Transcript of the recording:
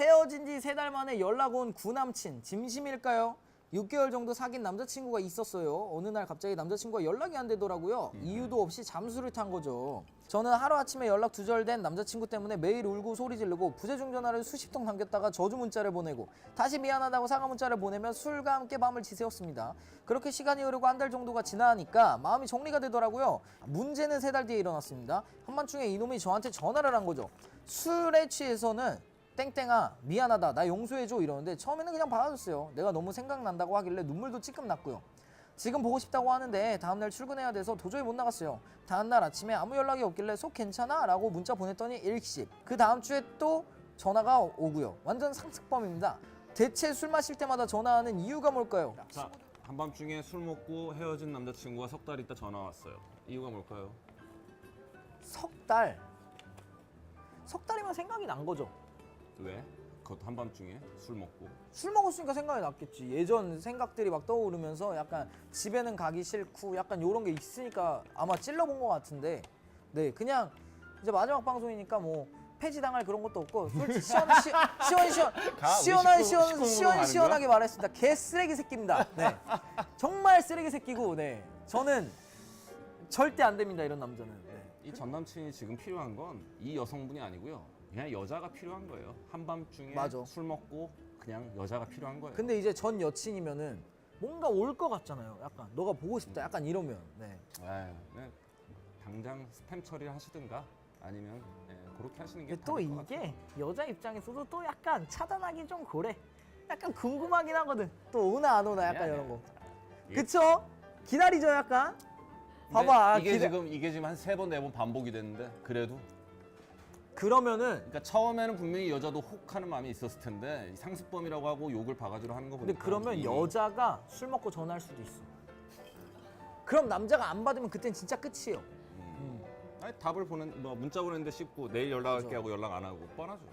헤어진 지 세 달 만에 연락 온 구남친 진심일까요? 6개월 정도 사귄 남자친구가 있었어요. 어느 날 갑자기 남자친구가 연락이 안 되더라고요. 이유도 없이 잠수를 탄 거죠. 저는 하루아침에 연락 두절된 남자친구 때문에 매일 울고 소리 지르고 부재중 전화를 수십 통 남겼다가 저주 문자를 보내고 다시 미안하다고 사과 문자를 보내며 술과 함께 밤을 지새웠습니다. 그렇게 시간이 흐르고 한 달 정도가 지나니까 마음이 정리가 되더라고요. 문제는 세 달 뒤에 일어났습니다. 한밤중에 이놈이 저한테 전화를 한 거죠. 술에 취해서는 땡땡아 미안하다 나 용서해줘 이러는데 처음에는 그냥 받아줬어요 내가 너무 생각난다고 하길래 눈물도 찔끔 났고요 지금 보고 싶다고 하는데 다음날 출근해야 돼서 도저히 못 나갔어요 다음날 아침에 아무 연락이 없길래 속 괜찮아? 라고 문자 보냈더니 일식 그 다음 주에 또 전화가 오고요 완전 상습범입니다 대체 술 마실 때마다 전화하는 이유가 뭘까요? 자, 한밤중에 술 먹고 헤어진 남자친구가 석 달 있다 전화 왔어요. 이유가 뭘까요? 석 달. 석 달이면 생각이 난 거죠. 왜? 그것도 한밤중에 술 먹고. 술 먹었으니까 생각이 났겠지. 예전 생각들이 막 떠오르면서 약간 집에는 가기 싫고 약간 요런 게 있으니까 아마 찔러본 것 같은데 네 그냥 이제 마지막 방송이니까 뭐 폐지당할 그런 것도 없고 솔직히 시원 시원 시원한 시원 시원 시원하게 말했습니다. 개 쓰레기 새끼입니다. 네 정말 쓰레기 새끼고 네 저는 절대 안 됩니다 이런 남자는. 네. 이 전 남친이 지금 필요한 건 이 여성분이 아니고요. 그냥 여자가 필요한 거예요. 한밤중에 맞아. 술 먹고 그냥 여자가 필요한 거예요. 근데 이제 전 여친이면은 뭔가 올 것 같잖아요. 약간 너가 보고 싶다. 약간 이러면 네. 에휴, 네. 당장 스팸 처리를 하시든가 아니면 네, 그렇게 하시는 게 근데 또 답일 것 같아요. 이게 여자 입장에서도 또 약간 차단하기 좀 그래. 약간 궁금하긴 하거든. 또 오나 안 오나 약간 아니야, 이런 아니야. 거. 이게- 그쵸? 기다리죠 약간. 근데 봐봐. 이게 기다- 지금 이게 지금 한 세 번 네 번 반복이 됐는데 그래도 그러면은 그러니까 처음에는 분명히 여자도 혹하는 마음이 있었을 텐데 상습범이라고 하고 욕을 바가지로 하는 거 근데 보니까 그러면 이미 여자가 술 먹고 전화할 수도 있어. 그럼 남자가 안 받으면 그땐 진짜 끝이에요. 아니, 답을 보낸 뭐 문자 보냈는데 씹고 내일 연락할게. 하고 연락 안 하고 뻔하죠.